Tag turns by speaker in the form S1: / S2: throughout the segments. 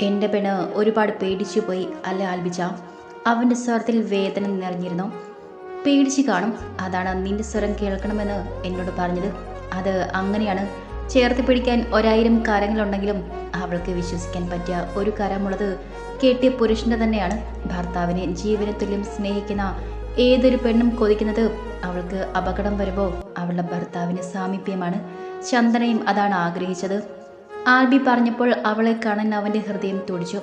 S1: എന്റെ പെണ് ഒരുപാട് പേടിച്ചു പോയി അല്ലെ ആൽബിച്ച? അവന്റെ സ്വരത്തിൽ വേദന നിറഞ്ഞിരുന്നു. പേടിച്ച് കാണും. അതാണ് നിന്റെ സ്വരം കേൾക്കണമെന്ന് എന്നോട് പറഞ്ഞത്. അത് അങ്ങനെയാണ്. ചേർത്ത് പിടിക്കാൻ ഒരായിരം കരങ്ങളുണ്ടെങ്കിലും അവൾക്ക് വിശ്വസിക്കാൻ പറ്റിയ ഒരു കരമുള്ളത് കെട്ടിയ പുരുഷന്റെ തന്നെയാണ്. ഭർത്താവിനെ ജീവന തുല്യം സ്നേഹിക്കുന്ന ഏതൊരു പെണ്ണും കൊതിക്കുന്നത് അവൾക്ക് അപകടം വരുമ്പോൾ അവളുടെ ഭർത്താവിന് സാമീപ്യമാണ്. ചന്ദനയും അതാണ് ആഗ്രഹിച്ചത്. ആൽബി പറഞ്ഞപ്പോൾ അവളെ കാണാൻ അവന്റെ ഹൃദയം തുടിച്ചു.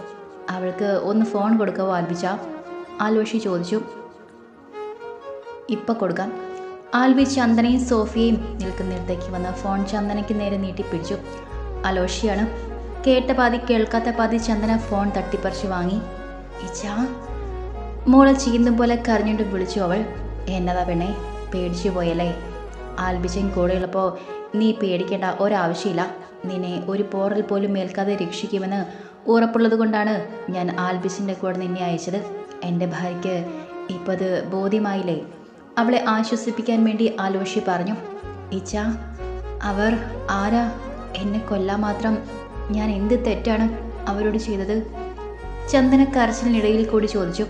S1: അവൾക്ക് ഒന്ന് ഫോൺ കൊടുക്കാവോ ആൽബിച്ച? ആൽവഷി ചോദിച്ചു. ഇപ്പം കൊടുക്കാം. ആൽബി ചന്ദനയും സോഫിയയും നിൽക്കുന്നിടത്തേക്ക് വന്ന് ഫോൺ ചന്ദനയ്ക്ക് നേരെ നീട്ടിപ്പിടിച്ചു അലോഷിയാണ് കേട്ട പാതി കേൾക്കാത്ത പാതി ചന്ദന ഫോൺ തട്ടിപ്പറിച്ച് വാങ്ങി. ഇച്ചാ മോളെ ചീന്തും പോലെ കരഞ്ഞുകൊണ്ട് വിളിച്ചു അവൾ. എന്നതാ പെണ്ണെ പേടിച്ചു പോയല്ലേ? ആൽബിച്ചൻ കൂടെയുള്ളപ്പോൾ നീ പേടിക്കേണ്ട ഒരാവശ്യമില്ല. നിന്നെ ഒരു പോറൽ പോലും ഏൽക്കാതെ രക്ഷിക്കുമെന്ന് ഉറപ്പുള്ളത് കൊണ്ടാണ് ഞാൻ ആൽബിസിന്റെ കൂടെ നിന്നെ അയച്ചത്. എന്റെ ഭാര്യയ്ക്ക് ഇപ്പോൾ അത് ബോധ്യമായില്ലേ? അവളെ ആശ്വസിപ്പിക്കാൻ വേണ്ടി ആലോഷി പറഞ്ഞു. ഇച്ച അവർ ആരാ? എന്നെ കൊല്ലാൻ മാത്രം ഞാൻ എന്ത് തെറ്റാണ് അവരോട് ചെയ്തത്? ചന്ദന കരച്ചിലിനിടയിൽ കൂടി ചോദിച്ചു.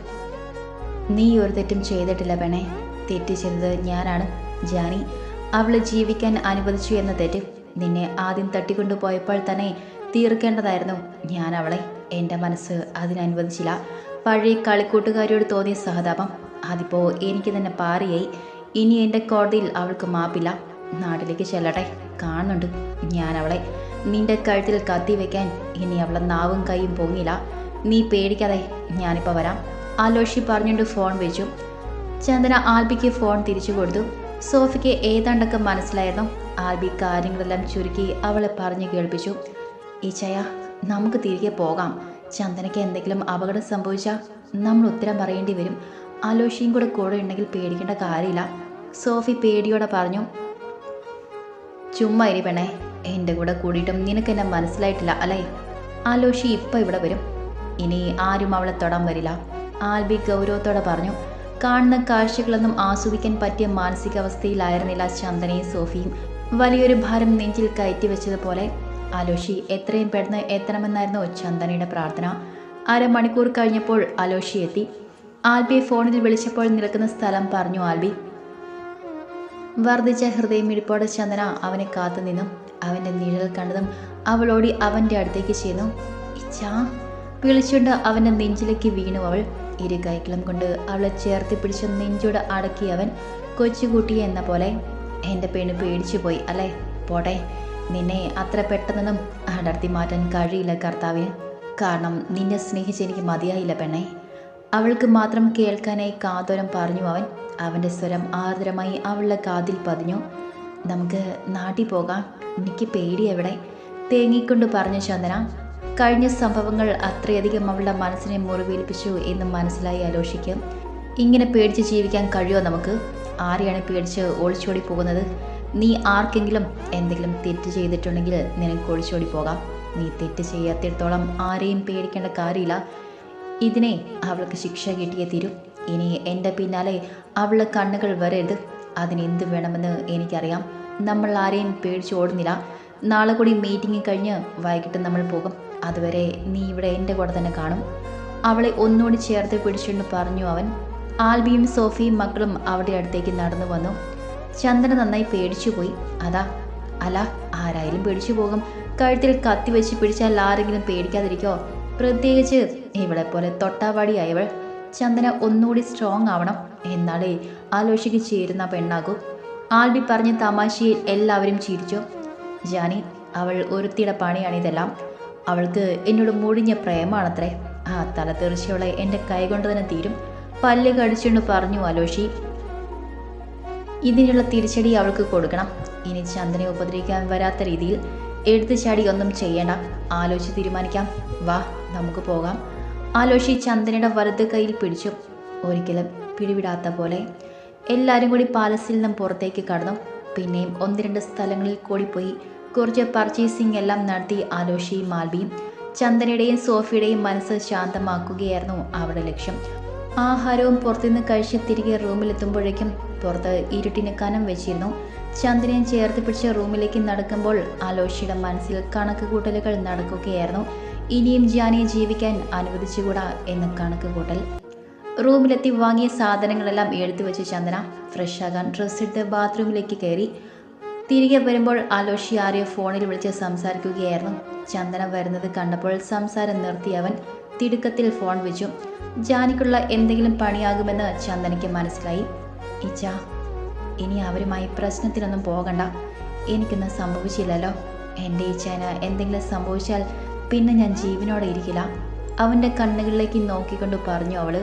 S1: നീ ഒരു തെറ്റും ചെയ്തിട്ടില്ല പെണേ തെറ്റ് ചെയ്തത് ഞാനാണ്. ജാനി അവളെ ജീവിക്കാൻ അനുവദിച്ചു എന്ന തെറ്റ്. നിന്നെ ആദ്യം തട്ടിക്കൊണ്ടുപോയപ്പോൾ തന്നെ തീർക്കേണ്ടതായിരുന്നു. ഞാൻ അവളെ എന്റെ മനസ്സ് അതിനനുവദിച്ചില്ല. പഴയ കളിക്കൂട്ടുകാരിയോട് തോന്നിയ സഹതാപം അതിപ്പോൾ എനിക്ക് തന്നെ പാറിയായി. ഇനി എന്റെ കോടതിയിൽ അവൾക്ക് മാപ്പില്ല. നാട്ടിലേക്ക് ചെല്ലട്ടെ. കാണുന്നുണ്ട് ഞാൻ അവളെ. നിന്റെ കഴുത്തിൽ കത്തി വെക്കാൻ ഇനി അവളെ നാവും കൈയും പൊങ്ങില്ല നീ പേടിക്കാതെ ഞാനിപ്പോൾ വരാം. ആലോഷി പറഞ്ഞുകൊണ്ട് ഫോൺ വെച്ചു. ചന്ദന ആൽബിക്ക് ഫോൺ തിരിച്ചു കൊടുത്തു. സോഫിക്ക് ഏതാണ്ടൊക്കെ മനസ്സിലായിരുന്നു. ആൽബി കാര്യങ്ങളെല്ലാം ചുരുക്കി അവളെ പറഞ്ഞു കേൾപ്പിച്ചു. ഈച്ചയ നമുക്ക് തിരികെ പോകാം. ചന്ദനയ്ക്ക് എന്തെങ്കിലും അപകടം സംഭവിച്ചാൽ നമ്മൾ ഉത്തരം പറയേണ്ടി വരും. അലോഷിയും കൂടെ കൂടെ ഉണ്ടെങ്കിൽ പേടിക്കേണ്ട കാര്യമില്ല. സോഫി പേടിയോടെ പറഞ്ഞു ചുമ്മാ ഇരി പെണ്ണേ എന്റെ കൂടെ കൂടിയിട്ടും നിനക്ക് എന്നെ മനസ്സിലായിട്ടില്ല അല്ലേ? അലോഷി ഇപ്പം ഇവിടെ വരും. ഇനി ആരും അവളെ തൊടാൻ വരില്ല. ആൽബി ഗൗരവത്തോടെ പറഞ്ഞു കാണുന്ന കാഴ്ചകളൊന്നും ആസ്വദിക്കാൻ പറ്റിയ മാനസികാവസ്ഥയിലായിരുന്നില്ല ചന്ദനയും സോഫിയും. വലിയൊരു ഭാരം നെഞ്ചിൽ കയറ്റി വെച്ചതുപോലെ ആലോഷി എത്രയും പെട്ടെന്ന് എത്തണമെന്നായിരുന്നു ചന്ദനയുടെ പ്രാർത്ഥന. അരമണിക്കൂർ കഴിഞ്ഞപ്പോൾ അലോഷി എത്തി. ആൽബിയെ ഫോണിൽ വിളിച്ചപ്പോൾ നിൽക്കുന്ന സ്ഥലം പറഞ്ഞു ആൽബി. വർദ്ധിച്ച ഹൃദയമിടിപ്പോടെ ചന്ദന അവനെ കാത്തുനിന്നു അവന്റെ നിഴൽ കണ്ടതും അവളോടി അവന്റെ അടുത്തേക്ക് ചെന്നു. ഇച്ചാ വിളിച്ചുകൊണ്ട് അവന്റെ നെഞ്ചിലേക്ക് വീണു അവൾ. ഇരു കൈകളും കൊണ്ട് അവളെ ചേർത്തി പിടിച്ച് നെഞ്ചോട് അടക്കി അവൻ കൊച്ചുകൂട്ടി എന്ന പോലെ എന്റെ പെണ്ണ് പേടിച്ചു പോയി അല്ലേ? പോട്ടെ. നിന്നെ അത്ര പെട്ടെന്നൊന്നും അടർത്തി മാറ്റാൻ കഴിയില്ല കർത്താവിന് കാരണം നിന്നെ സ്നേഹിച്ച് എനിക്ക് മതിയായില്ല പെണ്ണെ. അവൾക്ക് മാത്രം കേൾക്കാനായി കാതോരം പറഞ്ഞു അവൻ. അവന്റെ സ്വരം ആർദ്രമായി അവളുടെ കാതിൽ പതിഞ്ഞു. നമുക്ക് നാട്ടിൽ പോകാം. എനിക്ക് പേടി എവിടെ തേങ്ങിക്കൊണ്ട് പറഞ്ഞു ചന്ദന. കഴിഞ്ഞ സംഭവങ്ങൾ അത്രയധികം അവളുടെ മനസ്സിനെ മുറിവേൽപ്പിച്ചു എന്ന് മനസ്സിലായി ആലോഷിക്ക് ഇങ്ങനെ പേടിച്ച് ജീവിക്കാൻ കഴിയുമോ നമുക്ക്? ആരെയാണ് പേടിച്ച് ഒളിച്ചോടി പോകുന്നത്? നീ ആർക്കെങ്കിലും എന്തെങ്കിലും തെറ്റ് ചെയ്തിട്ടുണ്ടെങ്കിൽ നിനക്ക് ഒളിച്ചോടി പോകാം. നീ തെറ്റ് ചെയ്യാത്തിടത്തോളം ആരെയും പേടിക്കേണ്ട കാര്യമില്ല. ഇതിനെ അവൾക്ക് ശിക്ഷ കിട്ടിയേ തീരൂ. ഇനി എന്റെ പിന്നാലെ അവളുടെ കണ്ണുകൾ വരരുത്. അതിനെന്ത് വേണമെന്ന് എനിക്കറിയാം. നമ്മൾ ആരെയും പേടിച്ച് ഓടുന്നില്ല. നാളെ കൂടി മീറ്റിംഗ് കഴിഞ്ഞ് വൈകിട്ട് നമ്മൾ പോകും. അതുവരെ നീ ഇവിടെ എന്റെ കൂടെ തന്നെ കാണും. അവളെ ഒന്നുകൂടി ചേർത്ത് പിടിച്ചുകൊണ്ട് പറഞ്ഞു അവൻ. ആൽബിയും സോഫിയും മക്കളും അവരുടെ അടുത്തേക്ക് നടന്നു വന്നു. ചന്ദന നന്നായി പേടിച്ചു പോയി. അതാ അല ആരായാലും പേടിച്ചു പോകും. കഴുത്തിൽ കത്തി വെച്ച് പിടിച്ചാൽ ആരെങ്കിലും പേടിക്കാതിരിക്കോ? പ്രത്യേകിച്ച് ഇവളെ പോലെ തൊട്ടാവാടിയായവൾ. ചന്ദന ഒന്നുകൂടി സ്ട്രോങ് ആവണം. എന്നാലേ ആലോചിക്ക് ചേരുന്ന പെണ്ണാകൂ. ആൽബി പറഞ്ഞ തമാശയിൽ എല്ലാവരും ചിരിച്ചു. ജാനി അവൾ ഒരുത്തിയുടെ പണിയാണിതെല്ലാം അവൾക്ക് എന്നോട് മുഴിഞ്ഞ പ്രേമാണത്രേ. ആ തല തെറിച്ചവളെ എന്റെ കൈകൊണ്ട് തന്നെ തീരും. പല്ല് കടിച്ചുകൊണ്ട് പറഞ്ഞു അലോഷി ഇതിനുള്ള തിരിച്ചടി അവൾക്ക് കൊടുക്കണം. ഇനി ചന്ദനെ ഉപദ്രവിക്കാൻ വരാത്ത രീതിയിൽ എടുത്തു ചാടി ഒന്നും ചെയ്യണ്ട. ആലോചിച്ച് തീരുമാനിക്കാം. വാ നമുക്ക് പോകാം. ആലോഷി ചന്ദനയുടെ വലത് കയ്യിൽ പിടിച്ചു. ഒരിക്കലും പിടിവിടാത്ത പോലെ എല്ലാവരും കൂടി പാലസിൽ നിന്നും പുറത്തേക്ക് കടന്നു. പിന്നെയും ഒന്ന് രണ്ട് സ്ഥലങ്ങളിൽ കൂടി പോയി കുറച്ച് പർച്ചേസിംഗ് എല്ലാം നടത്തി ആലോഷിയും മാൽബിയും ചന്ദനയുടെയും സോഫിയുടെയും മനസ്സ് ശാന്തമാക്കുകയായിരുന്നു അവരുടെ ലക്ഷ്യം. ആഹാരവും പുറത്തുനിന്ന് കഴിച്ച് തിരികെ റൂമിലെത്തുമ്പോഴേക്കും പുറത്ത് ഇരുട്ടിന് കനം വെച്ചിരുന്നു. ചന്ദ്രനെ ചേർത്ത് പിടിച്ച റൂമിലേക്ക് നടക്കുമ്പോൾ ആലോഷിയുടെ മനസ്സിൽ കണക്ക് കൂട്ടലുകൾ നടക്കുകയായിരുന്നു. ഇനിയും ജാനിയെ ജീവിക്കാൻ അനുവദിച്ചുകൂടാ എന്ന കണക്ക് കൂട്ടൽ റൂമിലെത്തി വാങ്ങിയ സാധനങ്ങളെല്ലാം എടുത്തു വെച്ച് ചന്ദന ഫ്രഷ് ആകാൻ ഡ്രസ്സ് ഇട്ട് ബാത്റൂമിലേക്ക് കയറി. തിരികെ വരുമ്പോൾ അലോഷി ആര്യ ഫോണിൽ വിളിച്ച് സംസാരിക്കുകയായിരുന്നു. ചന്ദന വരുന്നത് കണ്ടപ്പോൾ സംസാരം നിർത്തി അവൻ തിടുക്കത്തിൽ ഫോൺ വെച്ചു. ജാനിക്കുള്ള എന്തെങ്കിലും പണിയാകുമെന്ന് ചന്ദനയ്ക്ക് മനസ്സിലായി. ഇച്ച ഇനി അവരുമായി പ്രശ്നത്തിനൊന്നും പോകണ്ട. എനിക്കൊന്നും സംഭവിച്ചില്ലല്ലോ. എന്റെ ഇച്ഛന് എന്തെങ്കിലും സംഭവിച്ചാൽ പിന്നെ ഞാൻ ജീവനോടെ ഇരിക്കില്ല. അവന്റെ കണ്ണുകളിലേക്ക് നോക്കിക്കൊണ്ട് പറഞ്ഞു അവൾ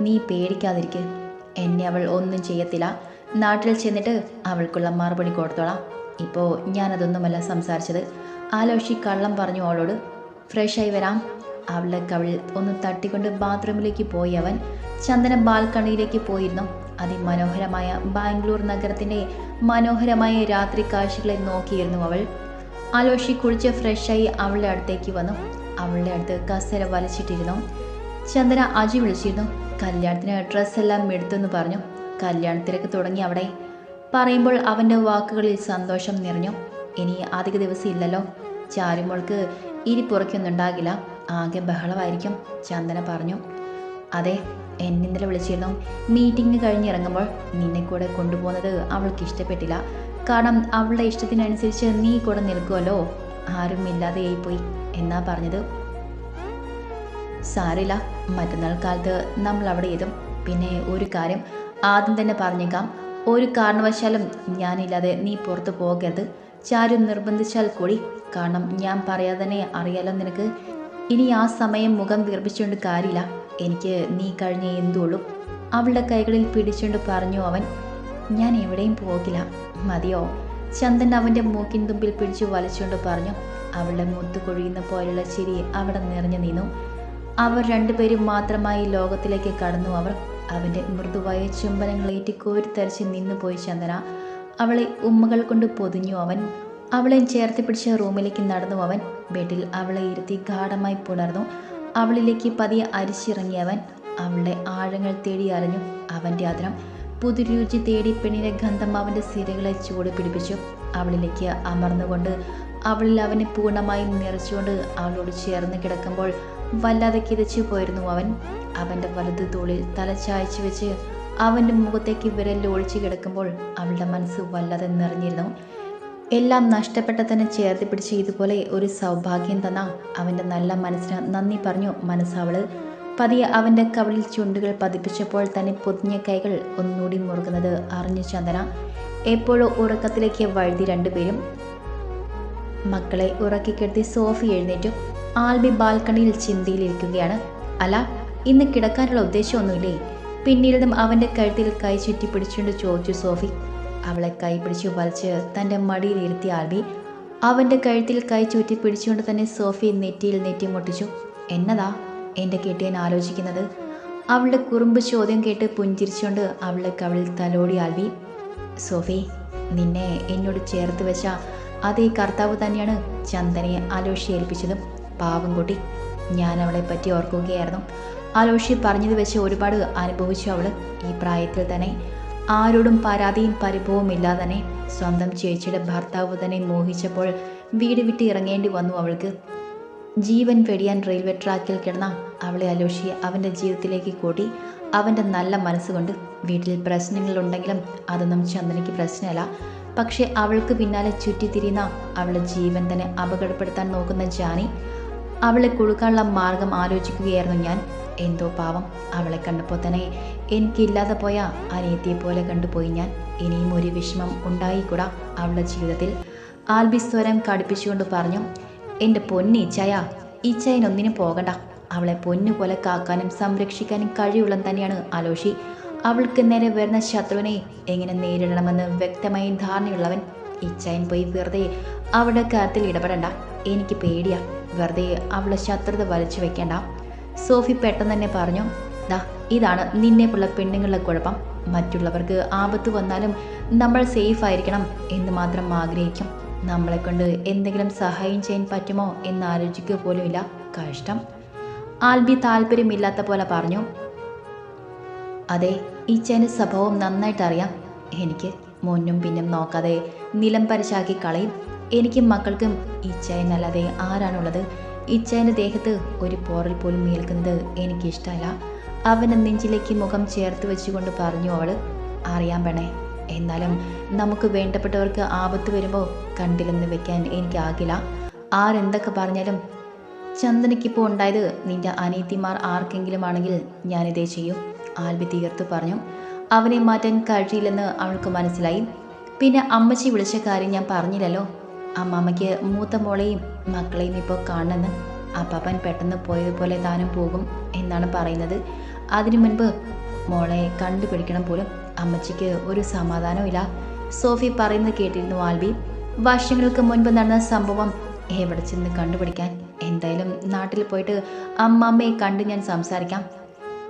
S1: നീ പേടിക്കാതിരിക്കെ. എന്നെ അവൾ ഒന്നും ചെയ്യത്തില്ല. നാട്ടിൽ ചെന്നിട്ട് അവൾക്കുള്ള മറുപടി കൊടുത്തോളാം. ഇപ്പോൾ ഞാനതൊന്നുമല്ല സംസാരിച്ചത്. ആലോഷി കള്ളം പറഞ്ഞു അവളോട് ഫ്രഷായി വരാം. അവളുടെ കവിളിൽ ഒന്ന് തട്ടിക്കൊണ്ട് ബാത്റൂമിലേക്ക് പോയി അവൻ. ചന്ദന ബാൽക്കണിയിലേക്ക് പോയിരുന്നു. അതിമനോഹരമായ ബാംഗ്ലൂർ നഗരത്തിന്റെ മനോഹരമായ രാത്രി കാഴ്ചകളെ നോക്കിയിരുന്നു അവൾ. ആലോഷി കുളിച്ച് ഫ്രഷായി അവളുടെ അടുത്തേക്ക് വന്നു. അവളുടെ അടുത്ത് കസര വലിച്ചിട്ടിരുന്നു. ചന്ദന അജി വിളിച്ചിരുന്നു. കല്യാണത്തിന് ഡ്രസ്സെല്ലാം എടുത്തെന്ന് പറഞ്ഞു. കല്യാണത്തിലേക്ക് തുടങ്ങി അവിടെ പറയുമ്പോൾ അവന്റെ വാക്കുകളിൽ സന്തോഷം നിറഞ്ഞു. ഇനി അധിക ദിവസം ഇല്ലല്ലോ. ചാരുമോൾക്ക് ഇരിപ്പുറയ്ക്കൊന്നുണ്ടാകില്ല ആകെ ബഹളമായിരിക്കും ചന്ദന പറഞ്ഞു. അതെ എന്നിന്നലെ വിളിച്ചിരുന്നു. മീറ്റിംഗ് കഴിഞ്ഞിറങ്ങുമ്പോൾ നിന്നെ കൂടെ കൊണ്ടുപോകുന്നത് അവൾക്ക് ഇഷ്ടപ്പെട്ടില്ല. കാരണം അവളുടെ ഇഷ്ടത്തിനനുസരിച്ച് നീ കൂടെ നിൽക്കുമല്ലോ ആരും ഇല്ലാതെയായിപ്പോയി എന്നാ പറഞ്ഞത്? സാരില്ല മറ്റന്നാൾ കാലത്ത് നമ്മൾ അവിടെ എത്തും. പിന്നെ ഒരു കാര്യം ആദ്യം തന്നെ പറഞ്ഞേക്കാം. ഒരു കാരണവശാലും ഞാനില്ലാതെ നീ പുറത്തു പോകരുത്. ചാരു നിർബന്ധിച്ചാൽ കൂടി. കാരണം ഞാൻ പറയാതെ തന്നെ അറിയാലോ നിനക്ക്. ഇനി ആ സമയം മുഖം വീർപ്പിച്ചുകൊണ്ട് കാര്യമില്ല. എനിക്ക് നീ കഴിഞ്ഞ എന്തുള്ളൂ. അവളുടെ കൈകളിൽ പിടിച്ചുകൊണ്ട് പറഞ്ഞു അവൻ ഞാൻ എവിടെയും പോകില്ല. മതിയോ? ചന്ദൻ അവന്റെ മൂക്കിൻ തുമ്പിൽ പിടിച്ചു വലിച്ചുകൊണ്ട് പറഞ്ഞു. അവളുടെ മുത്തു കൊഴിയുന്ന പോലുള്ള ചിരി അവിടെ നിറഞ്ഞു നിന്നു. അവർ രണ്ടുപേരും മാത്രമായി ലോകത്തിലേക്ക് കടന്നു. അവർ അവന്റെ മൃദുവായ ചുംബനങ്ങളേറ്റി കോരിത്തരച്ച് നിന്നു പോയി ചന്ദന. അവളെ ഉമ്മകൾ കൊണ്ട് പൊതിഞ്ഞു അവൻ. അവളെ ചേർത്ത് പിടിച്ച റൂമിലേക്ക് നടന്നു അവൻ. ബെഡിൽ അവളെ ഇരുത്തി ഗാഠമായി പുണർന്നു. അവളിലേക്ക് പതിയെ അരിച്ചിറങ്ങിയവൻ അവളുടെ ആഴങ്ങൾ തേടി അറിഞ്ഞു അവന്റെ അതിരം പുതുരുചി തേടി പെണ്ണിനെ ഗന്ധം അവന്റെ സിരകളെ ചൂട് പിടിപ്പിച്ചു. അവളിലേക്ക് അമർന്നുകൊണ്ട് അവളിൽ അവനെ പൂർണമായും നിറച്ചുകൊണ്ട് അവളോട് ചേർന്ന് കിടക്കുമ്പോൾ വല്ലാതെ കിതച്ചു പോയിരുന്നു അവൻ. അവന്റെ വലതു തോളിൽ തല ചായച്ചു വെച്ച് അവന്റെ മുഖത്തേക്ക് വിരലിൽ ഒഴിച്ചു കിടക്കുമ്പോൾ അവളുടെ മനസ്സ് വല്ലാതെ നിറഞ്ഞിരുന്നു. എല്ലാം നഷ്ടപ്പെട്ട തന്നെ ചേർത്ത് പിടിച്ച് ഇതുപോലെ ഒരു സൗഭാഗ്യം തന്ന അവന്റെ നല്ല മനസ്സിന് നന്ദി പറഞ്ഞു മനസ്സവൾ പതിയെ അവന്റെ കവളിൽ ചുണ്ടുകൾ പതിപ്പിച്ചപ്പോൾ തന്നെ പൊതിഞ്ഞ കൈകൾ ഒന്നുകൂടി മുറുകുന്നത് അറിഞ്ഞു ചന്ദന. എപ്പോഴോ ഉറക്കത്തിലേക്ക് വഴുതി രണ്ടുപേരും. മക്കളെ ഉറക്കിക്കെടുത്തി സോഫി എഴുന്നേറ്റു. ആൽബി ബാൽക്കണിയിൽ ചിന്തയിലിരിക്കുകയാണ്. അല ഇന്ന് കിടക്കാനുള്ള ഉദ്ദേശമൊന്നുമില്ലേ? പിന്നീടും അവന്റെ കഴുത്തിൽ കൈ ചുറ്റി പിടിച്ചുകൊണ്ട് ചോദിച്ചു സോഫി. അവളെ കൈ പിടിച്ചു വലിച്ച് തന്റെ മടിയിലിരുത്തി ആൽബി. അവന്റെ കഴുത്തിൽ കൈ ചുറ്റി പിടിച്ചുകൊണ്ട് തന്നെ സോഫി നെറ്റിയിൽ നെറ്റി മുട്ടിച്ചു. എന്നതാ? എന്റെ കെട്ടിയൻ ആലോചിക്കുന്നത്? അവളുടെ കുറുമ്പ് ചോദ്യം കേട്ട് പുഞ്ചിരിച്ചുകൊണ്ട് അവളെ കവിളിൽ തലോടി ആൽബി. സോഫി നിന്നെ എന്നോട് ചേർത്ത് വെച്ച അതേ കർത്താവ് തന്നെയാണ് ചന്ദനയെ ആലോഷി ഏൽപ്പിച്ചതും പാവം കുട്ടി. ഞാൻ അവളെ പറ്റി ഓർക്കുകയായിരുന്നു. ആലോഷി പറഞ്ഞത് വെച്ച് ഒരുപാട് അനുഭവിച്ചു അവൾ ഈ പ്രായത്തിൽ തന്നെ ആരോടും പരാതിയും പരിഭവവും ഇല്ലാതെ തന്നെ സ്വന്തം ചേച്ചിയുടെ ഭർത്താവ് തന്നെ മോഹിച്ചപ്പോൾ വീട് വിട്ട് ഇറങ്ങേണ്ടി വന്നു അവൾക്ക്. ജീവൻ വെടിയാൻ റെയിൽവേ ട്രാക്കിൽ കിടന്ന അവളെ അലോഷി അവന്റെ ജീവിതത്തിലേക്ക് കൂട്ടി. അവന്റെ നല്ല മനസ്സുകൊണ്ട് വീട്ടിൽ പ്രശ്നങ്ങളുണ്ടെങ്കിലും അതൊന്നും ചന്ദനയ്ക്ക് പ്രശ്നമല്ല. പക്ഷേ അവൾക്ക് പിന്നാലെ ചുറ്റിത്തിരിയുന്ന അവളുടെ ജീവൻ തന്നെ അപകടപ്പെടുത്താൻ നോക്കുന്ന ജാനി അവളെ കൊടുക്കാനുള്ള മാർഗം ആലോചിക്കുകയായിരുന്നു ഞാൻ. എന്തോ പാവം. അവളെ കണ്ടപ്പോൾ തന്നെ എനിക്കില്ലാതെ പോയ അനിയത്തിയെ പോലെ കണ്ടുപോയി ഞാൻ. ഇനിയും ഒരു വിഷമം ഉണ്ടായിക്കൂടാ അവളുടെ ജീവിതത്തിൽ. ആൽബി സ്വരം കടുപ്പിച്ചുകൊണ്ട് പറഞ്ഞു എന്റെ പൊന്നി ഇച്ചായ ഇച്ചായനൊന്നിനും പോകണ്ട. അവളെ പൊന്നു പോലെ കാക്കാനും സംരക്ഷിക്കാനും കഴിവുള്ള തന്നെയാണ് ആലോഷി അവൾക്ക് നേരെ വരുന്ന ശത്രുവിനെ എങ്ങനെ നേരിടണമെന്ന് വ്യക്തമായി ധാരണയുള്ളവൻ. ഇച്ചായൻ പോയി വെറുതെ അവളുടെ കാര്യത്തിൽ ഇടപെടണ്ട. എനിക്ക് പേടിയാ. വെറുതെ അവളെ ശത്രുത വലിച്ചു വെക്കേണ്ട. സോഫി പെട്ടെന്ന് തന്നെ പറഞ്ഞു ദാ ഇതാണ് നിന്നെക്കുള്ള പെണ്ണുങ്ങളുടെ കുഴപ്പം. മറ്റുള്ളവർക്ക് ആപത്ത് വന്നാലും നമ്മൾ സേഫ് ആയിരിക്കണം എന്ന് മാത്രം ആഗ്രഹിക്കും. നമ്മളെ കൊണ്ട് എന്തെങ്കിലും സഹായം ചെയ്യാൻ പറ്റുമോ എന്ന് ആലോചിക്കുക പോലുമില്ല. കഷ്ടം. ആൽബി താല്പര്യമില്ലാത്ത പോലെ പറഞ്ഞു അതെ ഈ ഇച്ചേന്റെ സ്വഭാവം നന്നായിട്ടറിയാം. എനിക്ക് മുന്നും പിന്നും നോക്കാതെ നിലം പരിശാക്കി കളയും. എനിക്കും മക്കൾക്കും ഇച്ചായനല്ലാതെ ആരാണുള്ളത്? ഇച്ചായന്റെ ദേഹത്ത് ഒരു പോറൽ പോലും ഏൽക്കുന്നത് എനിക്കിഷ്ടമല്ല. അവന്റെ നെഞ്ചിലേക്ക് മുഖം ചേർത്ത് വെച്ചുകൊണ്ട് പറഞ്ഞു അവൾ അറിയാൻ പെണേ എന്നാലും നമുക്ക് വേണ്ടപ്പെട്ടവർക്ക് ആപത്ത് വരുമ്പോൾ കണ്ടില്ലെന്ന് വെക്കാൻ എനിക്കാകില്ല ആരെന്തൊക്കെ പറഞ്ഞാലും ചന്ദനയ്ക്കിപ്പോൾ ഉണ്ടായത് നിന്റെ അനീതിമാർ ആർക്കെങ്കിലും ആണെങ്കിൽ ഞാനിതേ ചെയ്യും ആൽബി തീർത്തു പറഞ്ഞു. അവനെ മാറ്റാൻ കഴിയില്ലെന്ന് അവൾക്ക് മനസ്സിലായി. പിന്നെ അമ്മച്ചി വിളിച്ച കാര്യം ഞാൻ പറഞ്ഞില്ലല്ലോ. അമ്മാമ്മയ്ക്ക് മൂത്ത മോളെയും മക്കളെയും ഇപ്പോൾ കാണണമെന്ന് അപ്പാപ്പൻ പെട്ടെന്ന് പോയതുപോലെ താനും പോകും എന്നാണ് പറയുന്നത്. അതിനു മുൻപ് മോളെ കണ്ടുപിടിക്കണം പോലും അമ്മച്ചിക്ക് ഒരു സമാധാനമില്ല സോഫി പറയുന്നത് കേട്ടിരുന്നു ആൽബി. വർഷങ്ങൾക്ക് മുൻപ് നടന്ന സംഭവം എവിടെ ചെന്ന് കണ്ടുപിടിക്കാൻ? എന്തായാലും നാട്ടിൽ പോയിട്ട് അമ്മാമ്മയെ കണ്ട് ഞാൻ സംസാരിക്കാം.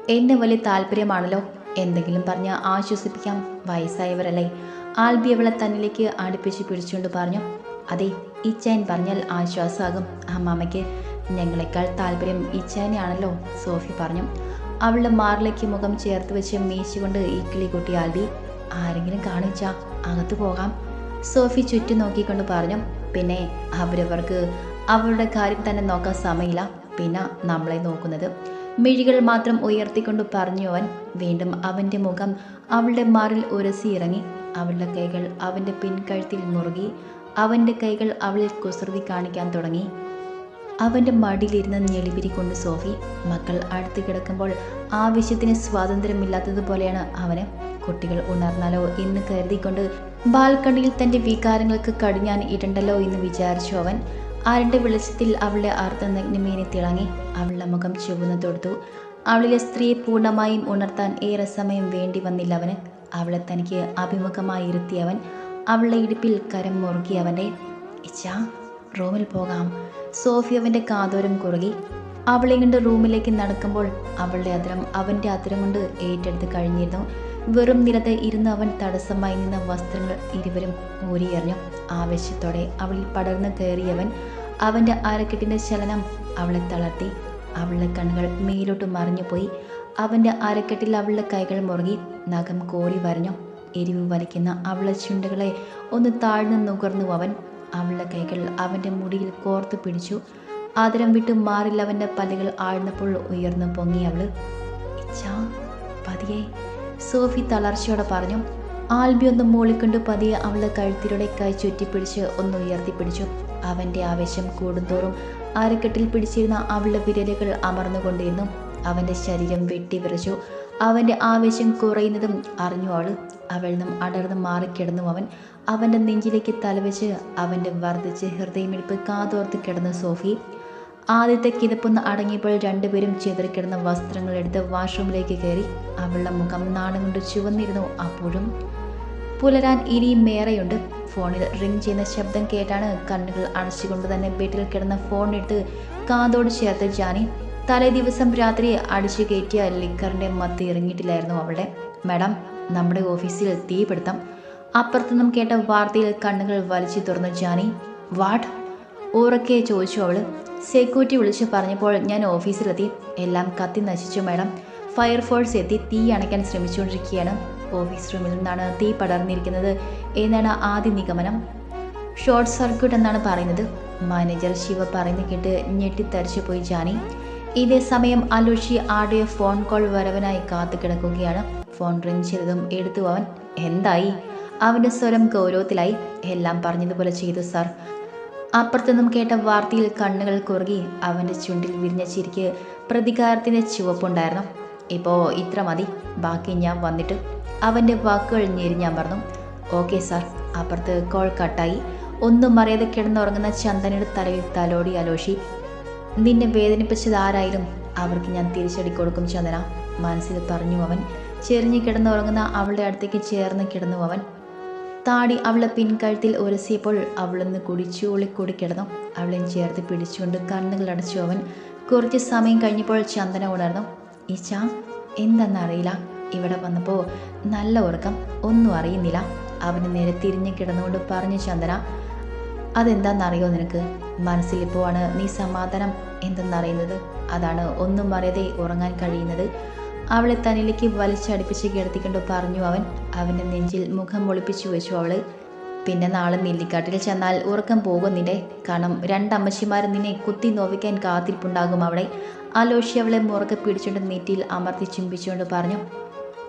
S1: എന്നെ വലിയ താല്പര്യമാണല്ലോ. എന്തെങ്കിലും പറഞ്ഞ് ആശ്വസിപ്പിക്കാം. വയസ്സായവരല്ലേ. ആൽബി അവളെ തന്നിലേക്ക് അടുപ്പിച്ച് പിടിച്ചുകൊണ്ട് പറഞ്ഞു. അതെ ഇച്ചായൻ പറഞ്ഞാൽ ആശ്വാസമാകും. അമ്മാമ്മയ്ക്ക് ഞങ്ങളെക്കാൾ താല്പര്യം ഇച്ചായനെയാണല്ലോ സോഫി പറഞ്ഞു. അവളുടെ മാറിലേക്ക് മുഖം ചേർത്ത് വെച്ച് മീശുകൊണ്ട് ഈ കിളി കുട്ടി ആൽബി ആരെങ്കിലും കാണിച്ചാ അകത്ത് പോകാം. സോഫി ചുറ്റും നോക്കിക്കൊണ്ട് പറഞ്ഞു പിന്നെ അവരവർക്ക് അവരുടെ കാര്യം തന്നെ നോക്കാൻ സമയമില്ല പിന്നെ നമ്മളെ നോക്കുന്നത്. മിഴികൾ മാത്രം ഉയർത്തിക്കൊണ്ട് പറഞ്ഞു അവൻ. വീണ്ടും അവന്റെ മുഖം അവളുടെ മാറിൽ ഉരസി ഇറങ്ങി. അവളുടെ കൈകൾ അവന്റെ പിൻകഴുത്തിൽ മുറുകി. അവന്റെ കൈകൾ അവളിൽ കുസൃതി കാണിക്കാൻ തുടങ്ങി. അവന്റെ മടിയിലിരുന്ന ഞെളിപിരി കൊണ്ട് സോഫി മക്കൾ അടുത്ത് കിടക്കുമ്പോൾ ആവശ്യത്തിന് സ്വാതന്ത്ര്യമില്ലാത്തതുപോലെയാണ് അവന്. കുട്ടികൾ ഉണർന്നാലോ എന്ന് കരുതിക്കൊണ്ട് ബാൽക്കണിയിൽ തന്റെ വികാരങ്ങൾക്ക് കടിഞ്ഞാൻ ഇടണ്ടല്ലോ എന്ന് വിചാരിച്ചു അവൻ. ആരുടെ വെളിച്ചത്തിൽ അവളുടെ അർദ്ധനഗ്നമേനെ തിളങ്ങി. അവളുടെ മുഖം ചുവന്നു തൊടുത്തു. അവളിലെ സ്ത്രീയെ പൂർണമായും ഉണർത്താൻ ഏറെ സമയം വേണ്ടി വന്നില്ല അവന്. അവളെ തനിക്ക് അഭിമുഖമായി ഇരുത്തിയവൻ അവളുടെ ഇടുപ്പിൽ കരം മുറുകിയവന്റെ ഇച്ഛാ റൂമിൽ പോകാം. സോഫി അവന്റെ കാതോരം കുറുകി അവളെ കൊണ്ട് റൂമിലേക്ക് നടക്കുമ്പോൾ അവളുടെ അതിരം അവന്റെ അതിരം കൊണ്ട് ഏറ്റെടുത്ത് കഴിഞ്ഞിരുന്നു. വെറും നിലത്ത് ഇരുന്ന് അവൻ തടസ്സമായി നിന്ന വസ്ത്രങ്ങൾ ഇരുവരും ഊരിയെറിഞ്ഞു. ആവേശത്തോടെ അവളിൽ പടർന്നു കയറിയവൻ അവന്റെ അരക്കെട്ടിന്റെ ചലനം അവളെ തളർത്തി. അവളുടെ കണ്ണുകൾ മേലോട്ട് മറിഞ്ഞുപോയി. അവന്റെ അരക്കെട്ടിൽ അവളുടെ കൈകൾ മുറുകി നഖം കോരി വരഞ്ഞു. എരിവ് വലിക്കുന്ന അവളെ ചുണ്ടുകളെ ഒന്ന് താഴ്ന്നു നുകർന്നു അവൻ. അവളുടെ കൈകൾ അവന്റെ മുടിയിൽ കോർത്തു പിടിച്ചു. ആദരം വിട്ട് മാറിൽ അവന്റെ പല്ലുകൾ ആഴ്ന്നപ്പോൾ ഉയർന്നു പൊങ്ങി അവൾ. ഇച്ചാ പതിയെ സോഫി തളർച്ചയോടെ പറഞ്ഞു. ആൽബി ഒന്ന് മൂളിക്കൊണ്ട് പതിയെ അവളുടെ കഴുത്തിലൂടെ കൈ ചുറ്റിപ്പിടിച്ച് ഒന്ന് ഉയർത്തിപ്പിടിച്ചു. അവന്റെ ആവേശം കൂടുന്തോറും അരക്കെട്ടിൽ പിടിച്ചിരുന്ന അവളുടെ വിരലുകൾ അമർന്നുകൊണ്ടിരുന്നു. അവന്റെ ശരീരം വെട്ടിവിറച്ചു. അവന്റെ ആവേശം കുറയുന്നതും അറിഞ്ഞു അവൾ. അവളിൽ നിന്നും അടർന്ന് മാറിക്കിടന്നു അവൻ. അവന്റെ നെഞ്ചിലേക്ക് തലവെച്ച് അവന്റെ വർദ്ധിച്ച് ഹൃദയമിടിപ്പ് കാതോർത്ത് കിടന്ന സോഫി. ആദ്യത്തെ കിതപ്പൊന്ന് അടങ്ങിയപ്പോൾ രണ്ടുപേരും ചിതറിക്കിടന്ന വസ്ത്രങ്ങൾ എടുത്ത് വാഷ്റൂമിലേക്ക് കയറി. അവളുടെ മുഖം നാണം കൊണ്ട് ചുവന്നിരുന്നു അപ്പോഴും. പുലരാൻ ഇനിയും മേറെയുണ്ട് ഫോണിൽ റിംഗ് ചെയ്യുന്ന ശബ്ദം കേട്ടാണ് കണ്ണുകൾ അടച്ചുകൊണ്ട് തന്നെ ബെഡിൽ കിടന്ന ഫോൺ എടുത്ത് കാതോട് ചേർത്ത് ജാനി. തലേ ദിവസം രാത്രി അടിച്ചു കയറ്റിയ ലിക്കറിന്റെ മത്ത് ഇറങ്ങിയിട്ടില്ലായിരുന്നു അവളുടെ മാഡം നമ്മുടെ ഓഫീസിൽ തീപിടുത്തം അപ്പുറത്തുനിന്നും കേട്ട വാർത്തയിൽ കണ്ണുകൾ വലിച്ചു തുറന്നു ജാനി. വാട്ട്? ഉറക്കെ ചോദിച്ചു അവൾ. സെക്യൂരിറ്റി വിളിച്ച് പറഞ്ഞപ്പോൾ ഞാൻ ഓഫീസിലെത്തി. എല്ലാം കത്തി നശിച്ചു മാഡം. ഫയർഫോഴ്സ് എത്തി തീ അണയ്ക്കാൻ ശ്രമിച്ചുകൊണ്ടിരിക്കുകയാണ്. ഓഫീസ് റൂമിൽ നിന്നാണ് തീ പടർന്നിരിക്കുന്നത് എന്നാണ് ആദ്യ നിഗമനം. ഷോർട്ട് സർക്യൂട്ട് എന്നാണ് പറയുന്നത്. മാനേജർ ശിവ പറയുന്നത് കേട്ട് ഞെട്ടിത്തരിച്ചു പോയി ജാനി. ഇതേ സമയം അലുഷി ആടിയ ഫോൺ കോൾ വരവനായി കാത്തു കിടക്കുകയാണ് ഫോൺ റിങ് ചെയ്തതും എടുത്തു അവൻ എന്തായി? അവന്റെ സ്വരം ഗൗരവത്തിലായി. എല്ലാം പറഞ്ഞതുപോലെ ചെയ്തു സാർ. അപ്പുറത്തുനിന്നും കേട്ട വാർത്തയിൽ കണ്ണുകൾ കുറുകി അവന്റെ ചുണ്ടിൽ വിരിഞ്ഞ ചിരിക്ക് പ്രതികാരത്തിന്റെ ചുവപ്പുണ്ടായിരുന്നു. ഇപ്പോൾ ഇത്ര മതി. ബാക്കി ഞാൻ വന്നിട്ട് അവന്റെ വാക്കുകൾ ഞെരിഞ്ഞമർന്നു ഓക്കെ സാർ. അപ്പുറത്ത് കോൾ കട്ടായി. ഒന്നും അറിയാതെ കിടന്നുറങ്ങുന്ന ചന്ദനയുടെ തലയിൽ തലോടി അലോഷി നിന്നെ വേദനിപ്പിച്ചത് ആരായാലും അവർക്ക് ഞാൻ തിരിച്ചടി കൊടുക്കും ചന്ദന. മനസ്സിൽ പറഞ്ഞു അവൻ. ചെറിഞ്ഞു കിടന്നുറങ്ങുന്ന അവളുടെ അടുത്തേക്ക് ചേർന്ന് കിടന്നു അവൻ. താടി അവളെ പിൻകഴുത്തിൽ ഉരസിയപ്പോൾ അവളൊന്ന് കുടിച്ചു കൂടി കിടന്നു. അവളെ ചേർത്ത് പിടിച്ചുകൊണ്ട് കണ്ണുകൾ അടച്ചു അവൻ. കുറച്ച് സമയം കഴിഞ്ഞപ്പോൾ ചന്ദന ഉണർന്നു. ഈച്ച എന്തെന്നറിയില്ല. ഇവിടെ വന്നപ്പോൾ നല്ല ഉറക്കം. ഒന്നും അറിയുന്നില്ല. അവന് നേരെ തിരിഞ്ഞു കിടന്നുകൊണ്ട് പറഞ്ഞു ചന്ദന അതെന്താണെന്നറിയോ നിനക്ക്? മനസ്സിലിപ്പോഴാണ് നീ സമാധാനം എന്തെന്നറിയുന്നത്. അതാണ് ഒന്നും അറിയാതെ ഉറങ്ങാൻ കഴിയുന്നത്. അവളെ തന്നിലേക്ക് വലിച്ചടിപ്പിച്ച് കിടത്തിക്കൊണ്ട് പറഞ്ഞു അവൻ. അവന്റെ നെഞ്ചിൽ മുഖം ഒളിപ്പിച്ചു വെച്ചു അവൾ. പിന്നെ നാളെ നെല്ലിക്കാട്ടിൽ ചെന്നാൽ ഉറക്കം പോകുന്നില്ലേ കാരണം രണ്ടമ്മച്ചിമാർ നിന്നെ കുത്തി നോവിക്കാൻ കാത്തിരിപ്പുണ്ടാകും അവിടെ. ആലോഷി അവളെ മുറക്കെ പിടിച്ചുകൊണ്ട് നെറ്റിയിൽ അമർത്തി ചുംബിച്ചുകൊണ്ട് പറഞ്ഞു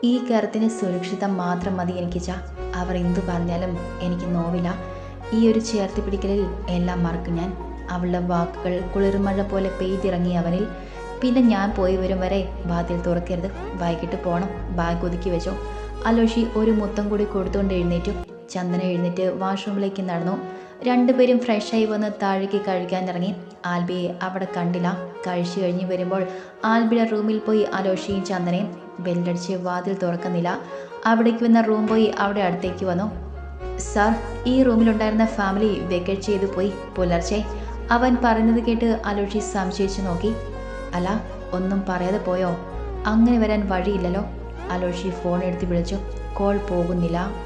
S1: ഈ കരത്തിന് സുരക്ഷിതം മാത്രം മതി എനിക്ക് ചാ. അവർ എന്തു പറഞ്ഞാലും എനിക്ക് നോവില്ല. ഈ ഒരു ചേർത്ത് പിടിക്കലിൽ എല്ലാം മറക്കും ഞാൻ. അവളുടെ വാക്കുകൾ കുളിർമഴ പോലെ പെയ്തിറങ്ങി അവനിൽ പിന്നെ ഞാൻ പോയി വരും വരെ വാതിൽ തുറക്കരുത്. വൈകിട്ട് പോണം. ബാഗ് ഒതുക്കി വെച്ചോ. അലോഷി ഒരു മുത്തം കൂടി കൊടുത്തുകൊണ്ട് എഴുന്നേറ്റു. ചന്ദന എഴുന്നേറ്റ് വാഷ്റൂമിലേക്ക് നടന്നു. രണ്ടുപേരും ഫ്രഷായി വന്ന് താഴേക്ക് കഴിക്കാനിറങ്ങി ആൽബിയെ അവിടെ കണ്ടില്ല. കഴിച്ചു കഴിഞ്ഞ് വരുമ്പോൾ ആൽബിയുടെ റൂമിൽ പോയി അലോഷിയും ചന്ദനയും. ബെല്ലടിച്ച് വാതിൽ തുറക്കുന്നില്ല. അവിടേക്ക് വന്ന റൂം പോയി അവിടെ അടുത്തേക്ക് വന്നു. സാർ ഈ റൂമിലുണ്ടായിരുന്ന ഫാമിലി വെക്കേറ്റ് ചെയ്തു പോയി പുലർച്ചെ. അവൻ പറയുന്നത് കേട്ട് അലോഷി സംശയിച്ചു നോക്കി. അല്ല ഒന്നും പറയാതെ പോയോ? അങ്ങനെ വരാൻ വഴിയില്ലല്ലോ. അലോഷി ഫോൺ എടുത്ത് വിളിച്ചു. കോൾ പോകുന്നില്ല.